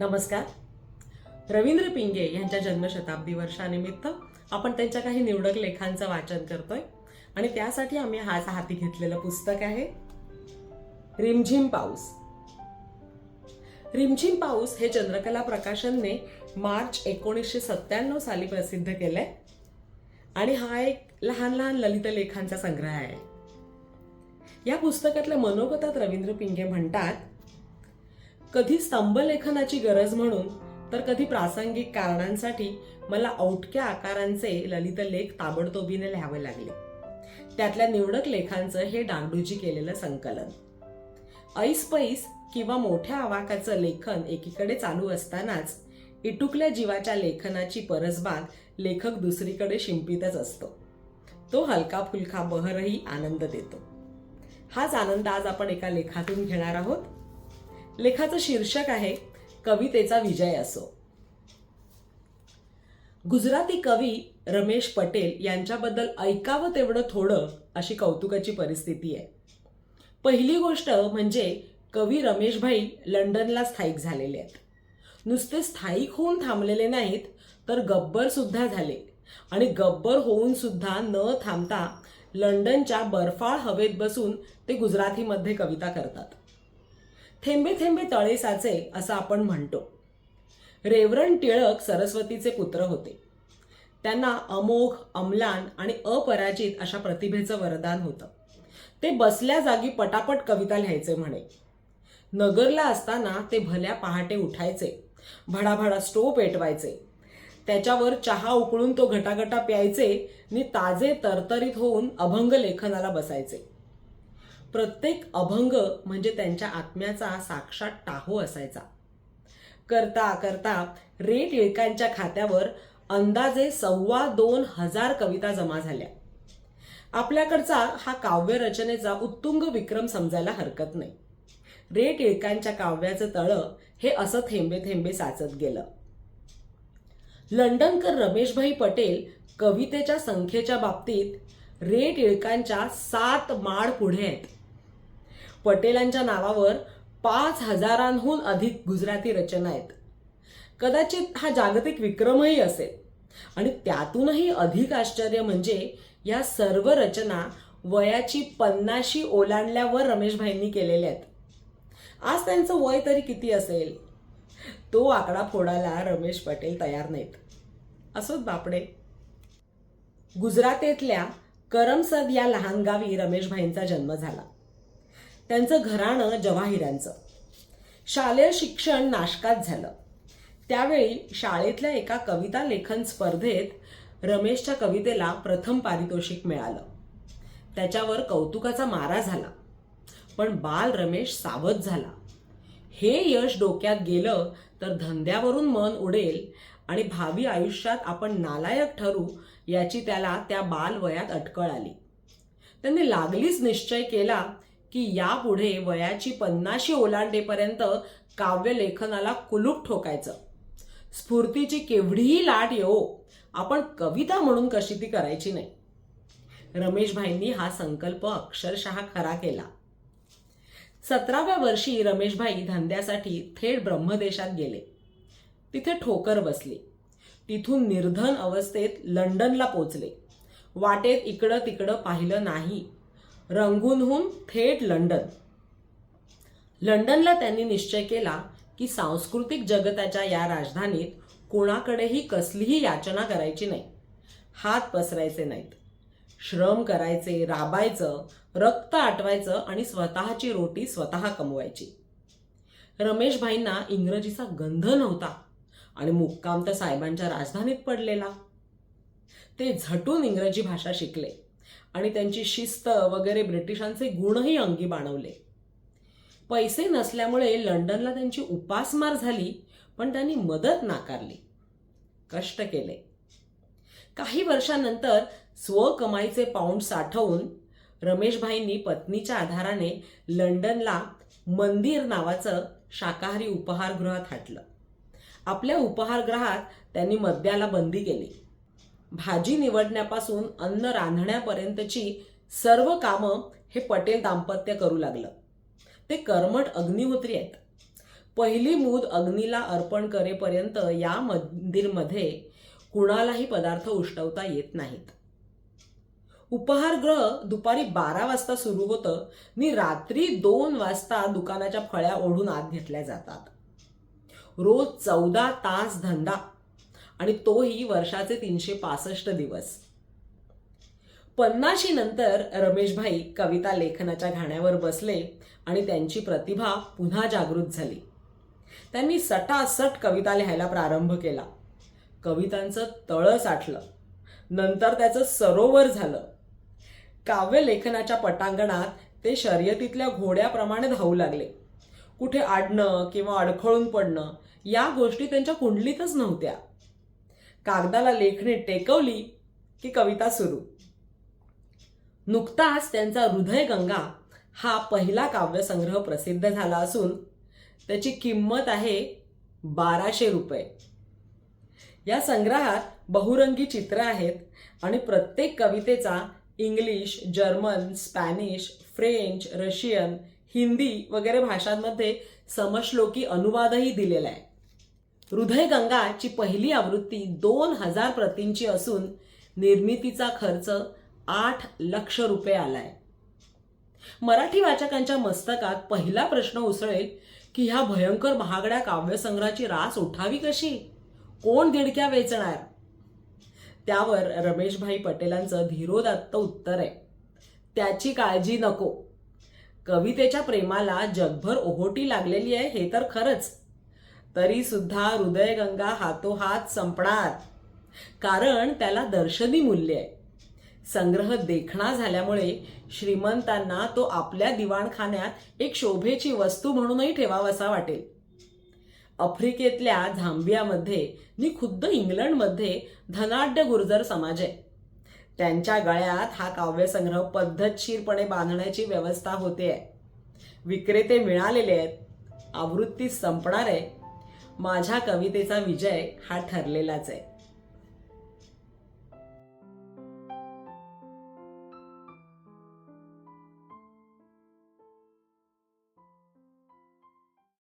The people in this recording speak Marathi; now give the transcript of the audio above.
नमस्कार. रवींद्र पिंगे यांच्या जन्मशताब्दी वर्षानिमित्त आपण त्यांच्या काही निवडक लेखांचं वाचन करतोय आणि त्यासाठी आम्ही आज हाती घेतलेलं पुस्तक आहे रिमझिम पाऊस. रिमझिम पाऊस हे चंद्रकला प्रकाशनने मार्च एकोणीसशे सत्त्याण्णव साली प्रसिद्ध केलंय आणि हा एक लहान लहान ललित लेखांचा संग्रह आहे. या पुस्तकातल्या मनोगतात रवींद्र पिंगे म्हणतात कधी स्तंभलेखनाची गरज म्हणून तर कधी प्रासंगिक कारणांसाठी मला औटक्या आकारांचे ललित लेख ताबडतोबीने लिहावे लागले. त्यातल्या निवडक लेखांचं हे डागडुजी केलेलं संकलन. ऐसपैस किंवा मोठ्या आवाकाचं लेखन एकीकडे चालू असतानाच इटुकल्या जीवाच्या लेखनाची परसबाग लेखक दुसरीकडे शिंपितच असतो. तो हलका फुलका बहरही आनंद देतो. हाच आनंद आज आपण एका लेखातून घेणार आहोत. लेखाचं शीर्षक आहे कवितेचा विजय असो. गुजराती कवी रमेश पटेल यांच्याबद्दल ऐकावं तेवढं थोडं अशी कौतुकाची परिस्थिती आहे. पहिली गोष्ट म्हणजे कवी रमेशभाई लंडनला स्थायिक झालेले आहेत. नुसते स्थायिक होऊन थांबलेले नाहीत तर गब्बर सुद्धा झाले. आणि गब्बर होऊन सुद्धा न थांबता लंडनच्या बर्फाळ हवेत बसून ते गुजरातीमध्ये कविता करतात. थेंबे थेंबे तळे साचे असं आपण म्हणतो. रेवरण टिळक सरस्वतीचे पुत्र होते. त्यांना अमोघ अमलान आणि अपराजित अशा प्रतिभेचं वरदान होतं. ते बसल्या जागी पटापट कविता लिहायचे म्हणे. नगरला असताना ते भल्या पहाटे उठायचे. भडाभडा स्टोव पेटवायचे. त्याच्यावर चहा उकळून तो घटाघटा प्यायचे. आणि ताजे तरतरीत होऊन अभंग लेखनाला बसायचे. प्रत्येक अभंग म्हणजे त्यांच्या आत्म्याचा साक्षात टाहो असायचा. करता करता रे टिळकांच्या खात्यावर अंदाजे सव्वा दोन हजार कविता जमा झाल्या. आपल्याकडचा हा काव्य रचनेचा उत्तुंग विक्रम समजायला हरकत नाही. रे टिळकांच्या काव्याचं तळं हे असं थेंबे थेंबे साचत गेलं. लंडनकर रमेशभाई पटेल कवितेच्या संख्येच्या बाबतीत रे टिळकांच्या सात माड पुढे आहेत. पटेलांच्या नावावर पाच हजारांहून अधिक गुजराती रचना आहेत. कदाचित हा जागतिक विक्रमही असेल. आणि त्यातूनही अधिक आश्चर्य म्हणजे या सर्व रचना वयाची पन्नाशी ओलांडल्यावर रमेशभाईंनी केलेल्या आहेत. आज त्यांचं वय तरी किती असेल? तो आकडा फोडायला रमेश पटेल तयार नाहीत. असोच बापडे. गुजरातेतल्या करमसद या लहान गावी रमेशभाईंचा जन्म झाला. त्यांचं घराणं जवाहिरांचं. शालेय शिक्षण नाशकात झालं. त्यावेळी शाळेतल्या एका कविता लेखन स्पर्धेत रमेशच्या कवितेला प्रथम पारितोषिक मिळालं. त्याच्यावर कौतुकाचा मारा झाला. पण बाल रमेश सावध झाला. हे यश डोक्यात गेलं तर धंद्यावरून मन उडेल आणि भावी आयुष्यात आपण नालायक ठरू याची त्याला त्या बाल वयात अटकळ आली. त्यांनी लागलीच निश्चय केला की यापुढे वयाची पन्नाशी ओलांडेपर्यंत काव्य लेखनाला कुलूप ठोकायचं. स्फूर्तीची केवढीही लाट येवो आपण कविता म्हणून कशी ती करायची नाही. रमेशभाईंनी हा संकल्प अक्षरशः खरा केला. सतराव्या वर्षी रमेशभाई धंद्यासाठी थेट ब्रह्मदेशात गेले. तिथे ठोकर बसली. तिथून निर्धन अवस्थेत लंडनला पोचले. वाटेत इकडं तिकडं पाहिलं नाही. रंगूनहून थेट लंडन. लंडनला त्यांनी निश्चय केला की सांस्कृतिक जगताच्या या राजधानीत कोणाकडेही कसलीही याचना करायची नाही. हात पसरायचे नाहीत. श्रम करायचे राबायचं रक्त आटवायचं आणि स्वतःची रोटी स्वतः कमवायची. रमेशभाईंना इंग्रजीचा गंध नव्हता आणि मुक्काम तर साहेबांच्या राजधानीत पडलेला. ते झटून इंग्रजी भाषा शिकले. आणि त्यांची शिस्त वगैरे ब्रिटिशांचे गुणही अंगी बाणवले. पैसे नसल्यामुळे लंडनला त्यांची उपासमार झाली पण त्यांनी मदत नाकारली. कष्ट केले. काही वर्षानंतर स्वकमाईचे पाऊंड साठवून रमेशभाईंनी पत्नीच्या आधाराने लंडनला मंदिर नावाचं शाकाहारी उपहारगृहात हाटलं. आपल्या उपहारगृहात त्यांनी मद्याला बंदी केली. भाजी निवडण्यापासून अन्न रांधण्यापर्यंतची सर्व कामं हे पटेल दाम्पत्य करू लागलं. ते कर्मट अग्निहोत्री आहेत. पहिली मूद अग्नीला अर्पण करेपर्यंत या मंदिरमध्ये कुणालाही पदार्थ उष्टवता येत नाहीत. उपहारगृह दुपारी बारा वाजता सुरू होतं. आणि रात्री दोन वाजता दुकानाच्या फळ्या ओढून आत घेतल्या जातात. रोज चौदा तास धंदा आणि तोही वर्षाचे तीनशे पासष्ट दिवस. पन्नाशी नंतर रमेशभाई कविता लेखनाच्या घाण्यावर बसले आणि त्यांची प्रतिभा पुन्हा जागृत झाली. त्यांनी सटासट कविता लिहायला प्रारंभ केला. कवितांचं तळं साठलं. नंतर त्याचं सरोवर झालं. काव्य लेखनाच्या पटांगणात ते शर्यतीतल्या घोड्याप्रमाणे धावू लागले. कुठे आडणं किंवा अडखळून पडणं या गोष्टी त्यांच्या कुंडलीतच नव्हत्या. कागदाला लेखणी टेकवली की कविता सुरू. नुकताच त्यांचा हृदयगंगा हा पहिला काव्यसंग्रह प्रसिद्ध झाला असून त्याची किंमत आहे बाराशे रुपये. या संग्रहात बहुरंगी चित्र आहेत आणि प्रत्येक कवितेचा English German Spanish French Russian Hindi वगैरे भाषांमध्ये समश्लोकी अनुवादही दिलेला आहे. हृदयगंगाची पहिली आवृत्ती दोन हजार प्रतींची असून निर्मितीचा खर्च आठ लक्ष रुपये आलाय. मराठी वाचकांच्या मस्तकात पहिला प्रश्न उसळेल की ह्या भयंकर महागड्या काव्यसंग्रहाची रास उठावी कशी? कोण दिडक्या वेचणार? त्यावर रमेशभाई पटेलांचं धीरोदात्त उत्तर आहे. त्याची काळजी नको. कवितेच्या प्रेमाला जगभर ओहोटी लागलेली आहे हे तर खरंच. तरी सुद्धा हृदयगंगा हातोहात संपणार. कारण त्याला दर्शनी मूल्य आहे. संग्रह देखणा झाल्यामुळे श्रीमंतांना तो आपल्या दिवाणखान्यात एक शोभेची वस्तू म्हणूनही ठेवावासा वाटेल. आफ्रिकेतल्या झांबियामध्ये नि खुद्द इंग्लंडमध्ये धनाढ्य गुर्जर समाज आहे. त्यांच्या गळ्यात हा काव्यसंग्रह पद्धतशीरपणे बांधण्याची व्यवस्था होते आहे. विक्रेते मिळालेले आहेत. आवृत्ती संपणार आहे. माझ्या कवितेचा विजय हा ठरलेलाच आहे.